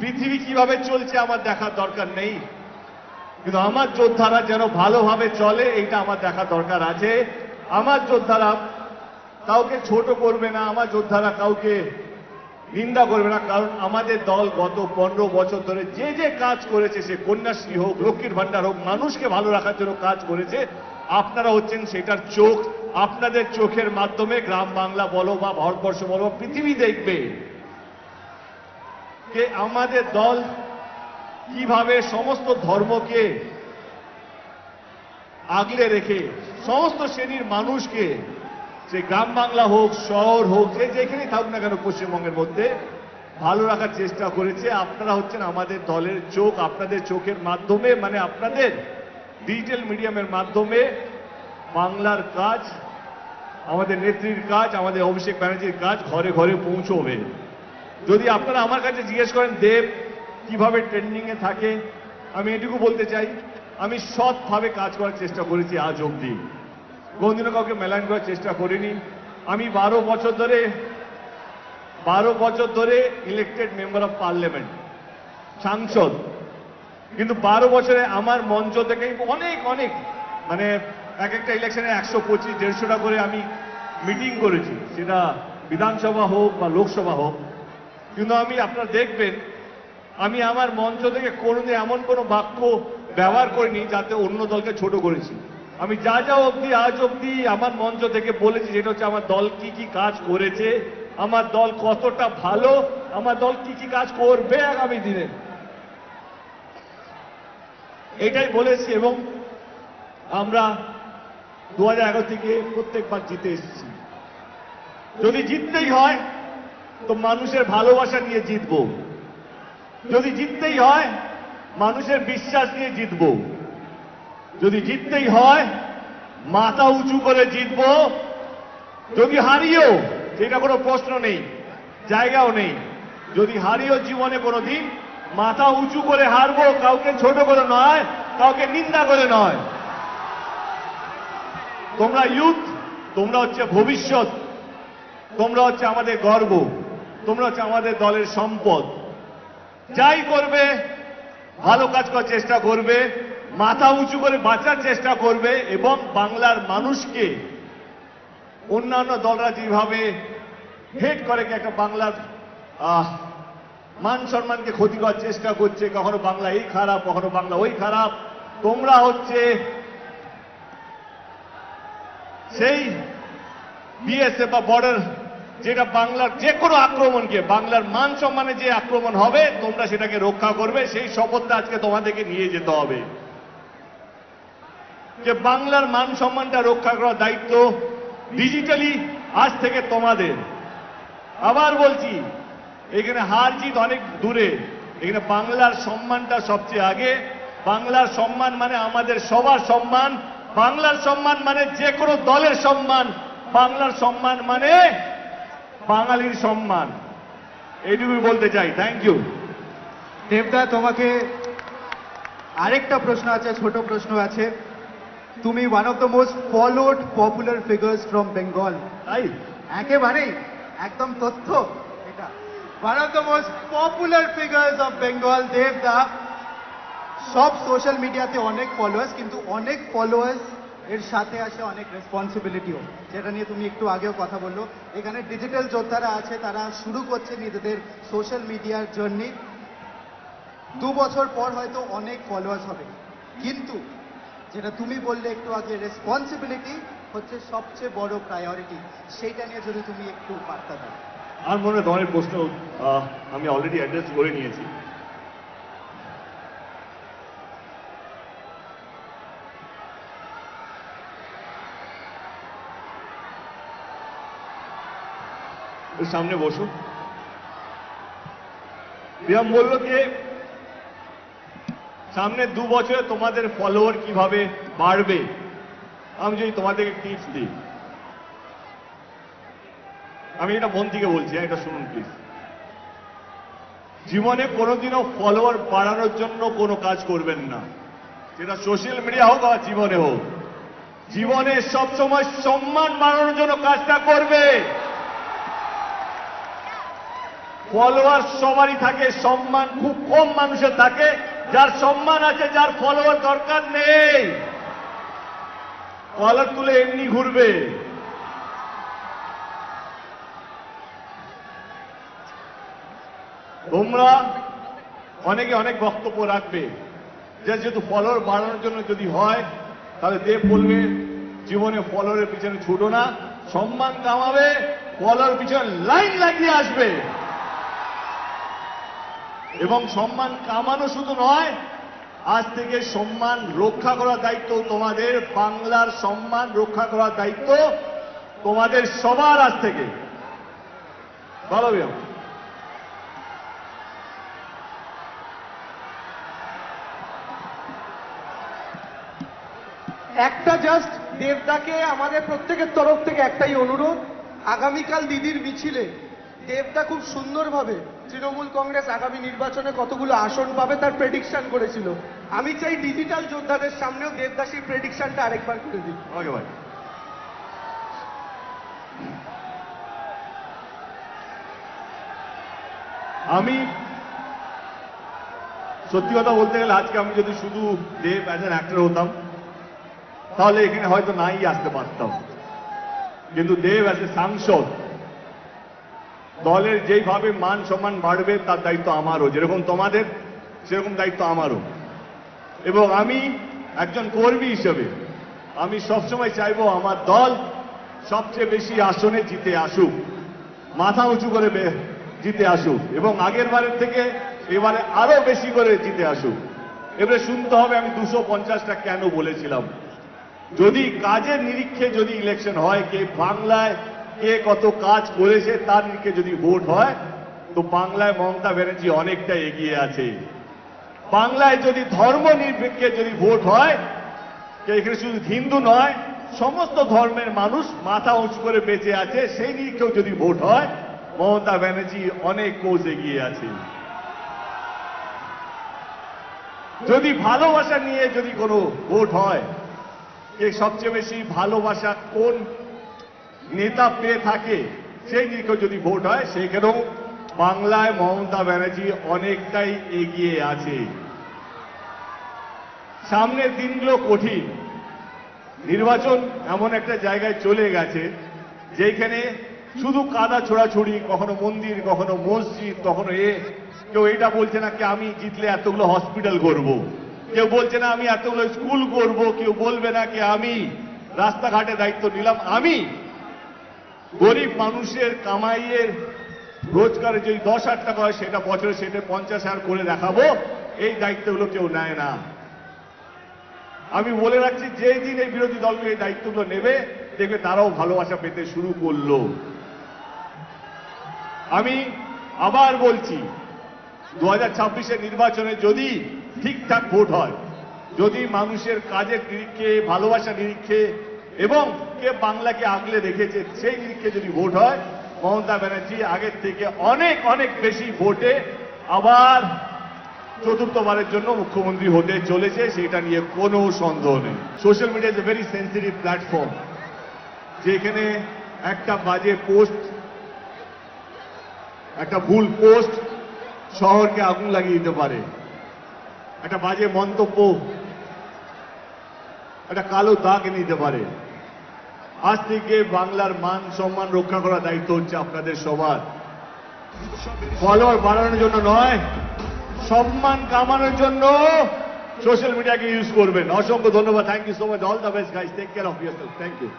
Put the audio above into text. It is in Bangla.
পৃথিবী কীভাবে চলছে আমার দেখার দরকার নেই। কিন্তু আমার যোদ্ধারা যেন ভালোভাবে চলে, এইটা আমার দেখা দরকার আছে। আমার যোদ্ধারা কাউকে ছোট করবে না, আমার যোদ্ধারা কাউকে নিন্দা করবে না, কারণ আমাদের দল গত পনেরো বছর ধরে যে যে কাজ করেছে, সে কন্যাশ্রী হোক, লক্ষ্মীর ভান্ডার হোক, মানুষকে ভালো রাখার জন্য কাজ করেছে, আপনারা হচ্ছেন সেটার চোখ। আপনাদের চোখের মাধ্যমে গ্রাম বাংলা বলো বা ভারতবর্ষ বলো, পৃথিবী দেখবে। যে আমাদের দল কীভাবে সমস্ত ধর্মকে আগলে রেখে, সমস্ত শ্রেণির মানুষকে সে গ্রাম বাংলা হোক, শহর হোক, যে যেখানেই থাকুক না কেন পশ্চিমবঙ্গের মধ্যে, ভালো রাখার চেষ্টা করেছে। আপনারা হচ্ছেন আমাদের দলের চোখ, আপনাদের চোখের মাধ্যমে মানে আপনাদের ডিজিটাল মিডিয়ামের মাধ্যমে বাংলার কাজ, আমাদের নেত্রীর কাজ, আমাদের অভিষেক ব্যানার্জির কাজ ঘরে ঘরে পৌঁছবে। যদি আপনারা আমার কাছে জিজ্ঞেস করেন, দেব, কীভাবে ট্রেন্ডিং এ থাকে? আমি এটুকু বলতে চাই, আমি সৎভাবে কাজ করার চেষ্টা করেছি আজ অবধি। কোনদিনও কাউকে মেলান করার চেষ্টা করিনি। আমি বারো বছর ধরে, বারো বছর ধরে ইলেক্টেড মেম্বার অফ পার্লামেন্ট সাংসদ। কিন্তু বারো বছরে আমার মঞ্চ থেকে অনেক অনেক মানে এক একটা ইলেকশনে একশো পঁচিশ, দেড়শোটা করে আমি মিটিং করেছি। সেটা বিধানসভা হোক বা লোকসভা হোক। কিন্তু আমি, আপনারা দেখবেন, আমি আমার মঞ্চ থেকে কোনোদিন এমন কোনো বাক্য ব্যবহার করিনি যাতে অন্য দলকে ছোট করেছি। আমি যা যা অবধি, আজ অবধি আমার মঞ্চ থেকে বলেছি যেটা হচ্ছে আমার দল কি কি কাজ করেছে, আমার দল কতটা ভালো, আমার দল কি কি কাজ করবে আগামী দিনে। এটাই বলেছি এবং আমরা দু হাজার এগারো থেকে প্রত্যেকবার জিতে এসেছি। যদি জিততেই হয় তো মানুষের ভালোবাসা নিয়ে জিতব। যদি জিততেই হয়, মানুষের বিশ্বাস নিয়ে জিতব। যদি জিততেই হয়, মাথা উঁচু করে জিতব। যদি হারিও, সেটা কোনো প্রশ্ন নেই, জায়গাও নেই। যদি হারিও জীবনে কোনো দিন মাথা উঁচু করে হারবো, কাউকে ছোট করে নয়, কাউকে নিন্দা করে নয়। তোমরা ইউথ তোমরা হচ্ছে ভবিষ্যৎ, তোমরা হচ্ছে আমাদের গর্ব। তোমরা হচ্ছে আমাদের দলের সম্পদ। যাই করবে, ভালো কাজ করার চেষ্টা করবে, মাথা উঁচু করে বাঁচার চেষ্টা করবে এবং বাংলার মানুষকে অন্যান্য দলরা যেভাবে হেট করে একটা বাংলার মান সম্মানকে ক্ষতি করার চেষ্টা করছে, কখনো বাংলা এই খারাপ, কখনো বাংলা ওই খারাপ, তোমরা হচ্ছে সেই বিএসএফ বা বর্ডার যেটা বাংলার যে কোনো আক্রমণকে বাংলার মান সম্মানে যে আক্রমণ হবে, তোমরা সেটাকে রক্ষা করবে, সেই শপথটা আজকে তোমাদেরকে নিয়ে যেতে হবে। যে বাংলার মান সম্মানটা রক্ষা করার দায়িত্ব ডিজিটালি আজ থেকে তোমাদের। আবার বলছি, এখানে হার জিত অনেক দূরে। এখানে বাংলার সম্মানটা সবচেয়ে আগে। বাংলার সম্মান মানে আমাদের সবার সম্মান। বাংলার সম্মান মানে যে কোনো দলের সম্মান। বাংলার সম্মান মানে বাঙালির সম্মান। এইটুকুই বলতে চাই। থ্যাংক ইউ দেবদা তোমাকে আরেকটা প্রশ্ন আছে ছোট প্রশ্ন আছে। তুমি one of the most followed popular figures from Bengal তাই? একেবারেই একদম তথ্য। এটা। One of the most popular figures of Bengal দেবদা। সব সোশ্যাল মিডিয়াতে অনেক ফলোয়ার্স কিন্তু অনেক ফলোয়ার্স এর সাথে আসে অনেক রেসপন্সিবিলিটিও যেটা নিয়ে তুমি একটু আগেও কথা বলল। এখানে ডিজিটাল যোদ্ধারা আছে, তারা শুরু করছে নিজেদের সোশ্যাল মিডিয়ার জার্নি দু বছর পর হয়তো অনেক ফলোয়ার্স হবে। কিন্তু যেটা তুমি বললে একটু আগে রেসপন্সিবিলিটি হচ্ছে সবচেয়ে বড় প্রায়োরিটি সেইটা নিয়ে যদি তুমি একটু বার্তা দাও। আমার মনে হয় তোমার প্রশ্ন আমি অলরেডি অ্যাড্রেস করে নিয়েছি। ওর সামনে বসো। প্রিয়াম বলল যে সামনে দু বছরে তোমাদের ফলোয়ার কীভাবে বাড়বে? আমি যদি তোমাদেরকে টিপস দিই। আমি এটা মন থেকে বলছি হ্যাঁ, এটা শুনুন প্লিজ জীবনে কোনোদিনও ফলোয়ার বাড়ানোর জন্য কোনো কাজ করবেন না। সেটা সোশ্যাল মিডিয়া হোক বা জীবনে হোক। জীবনে সবসময় সম্মান বাড়ানোর জন্য কাজটা করবে। ফলোয়ার সবারই থাকে, সম্মান খুব কম মানুষের থাকে। যার সম্মান আছে, যার ফলোয়ার দরকার নেই। কলার তুলে এমনি ঘুরবে। তোমরা অনেকে অনেক বক্তব্য রাখবে। যে যেহেতু ফলোয়ার বাড়ানোর জন্য যদি হয়, তাহলে দেব বলবে, জীবনে ফলোয়ারের পিছনে ছুটো না। সম্মান কামাবে ফলোয়ার পিছনে লাইন লাগিয়ে আসবে। এবং সম্মান কামানো শুধু নয়, আজ থেকে সম্মান রক্ষা করার দায়িত্ব তোমাদের, বাংলার সম্মান রক্ষা করার দায়িত্ব তোমাদের সবার আজ থেকে। বিয়ম। একটা জাস্ট দেবদাকে আমাদের প্রত্যেকের তরফ থেকে একটাই অনুরোধ, আগামীকাল দিদির মিছিলে দেবদা খুব সুন্দরভাবে তৃণমূল কংগ্রেস আগামী নির্বাচনে কতগুলো আসন পাবে তার প্রেডিকশন করেছিল। আমি চাই ডিজিটাল যোদ্ধাদের সামনেও দেবদাসীর প্রেডিকশনটা আরেকবার করে দিই। ওকে ভাই আমি সত্যি কথা বলতে গেলে আজকে আমি যদি শুধু দেব অ্যাজ অ্যান অ্যাক্টর হতাম, তাহলে এখানে হয়তো নাই আসতে পারতাম। কিন্তু দেব অ্যাজ এ সাংসদ দলের যেইভাবে মান সম্মান বাড়বে, তার দায়িত্ব আমারও। যেরকম তোমাদের, সেরকম দায়িত্ব আমারও। এবং আমি একজন কর্মী হিসেবে, আমি সবসময় চাইব আমার দল সবচেয়ে বেশি আসনে জিতে আসুক, মাথা উঁচু করে জিতে আসুক, এবং আগের বারের থেকে এবারে আরও বেশি করে জিতে আসুক। এবারে শুনতে হবে আমি দুশো পঞ্চাশটা কেন বলেছিলাম। যদি কাজের নিরীক্ষে যদি ইলেকশন হয়, কে বাংলায় কে কত কাজ করেছে তার নিরীক্ষে যদি ভোট হয়, তো বাংলায় মমতা ব্যানার্জি অনেকটা এগিয়ে আছে। বাংলায় যদি ধর্ম নিরপেক্ষে যদি ভোট হয় এখানে শুধু হিন্দু নয়, সমস্ত ধর্মের মানুষ মাথা উঁচু করে বেঁচে আছে, সেই নিরীক্ষেও যদি ভোট হয়, মমতা ব্যানার্জি অনেক কোষ এগিয়ে আছে। যদি ভালোবাসা নিয়ে যদি কোনো ভোট হয় সবচেয়ে বেশি ভালোবাসা কোন নেতা পেয়ে থাকে, সেই নিরীক্ষে যদি ভোট হয়, সেখানেও বাংলায় মমতা ব্যানার্জি অনেকটাই এগিয়ে আছে। সামনের দিনগুলো কঠিন। নির্বাচন এমন একটা জায়গায় চলে গেছে, যেখানে শুধু কাদা ছোড়াছুড়ি, কখনো মন্দির, কখনো মসজিদ, কখনো এ, কেউ এটা বলছে না, কি আমি জিতলে এতগুলো হসপিটাল করব। কেউ বলছে না, আমি এতগুলো স্কুল করব। কেউ বলবে না, কি আমি? রাস্তাঘাটে দায়িত্ব নিলাম, আমি? গরিব মানুষের কামাইয়ের রোজগারে যদি দশ হাজার টাকা হয়, সেটা বছরে সেটা পঞ্চাশ হাজার করে দেখাবো। এই দায়িত্বগুলো কেউ নেয় না। আমি বলে রাখছি, যেই দিন এই বিরোধী দলগুলো এই দায়িত্বগুলো নেবে, দেখবে তারাও ভালোবাসা পেতে শুরু করল। আমি আবার বলছি, দু হাজার ছাব্বিশের নির্বাচনে যদি ঠিকঠাক ভোট হয়, যদি মানুষের কাজের নিরীক্ষে ভালোবাসা নিরীক্ষে এবং কে বাংলাকে আগলে রেখেছে, সেই নিরীক্ষে যদি ভোট হয়, মমতা ব্যানার্জি আগের থেকে অনেক অনেক বেশি ভোটে আবার চতুর্থবারের জন্য মুখ্যমন্ত্রী হতে চলেছে, সেটা নিয়ে কোনো সন্দেহ নেই। Social media is a very sensitive platform যেখানে একটা বাজে পোস্ট, একটা ভুল পোস্ট শহরকে আগুন লাগিয়ে দিতে পারে। একটা বাজে মন্তব্য, একটা কালো দাগ এনে দিতে পারে। আজ থেকে বাংলার মান সম্মান রক্ষা করার দায়িত্ব হচ্ছে আপনাদের সবার। ফলোয়ার বাড়ানোর জন্য নয়, সম্মান কামানোর জন্য সোশ্যাল মিডিয়াকে ইউজ করবেন। অসংখ্য ধন্যবাদ। Thank you so much all the best guys take care of your thank you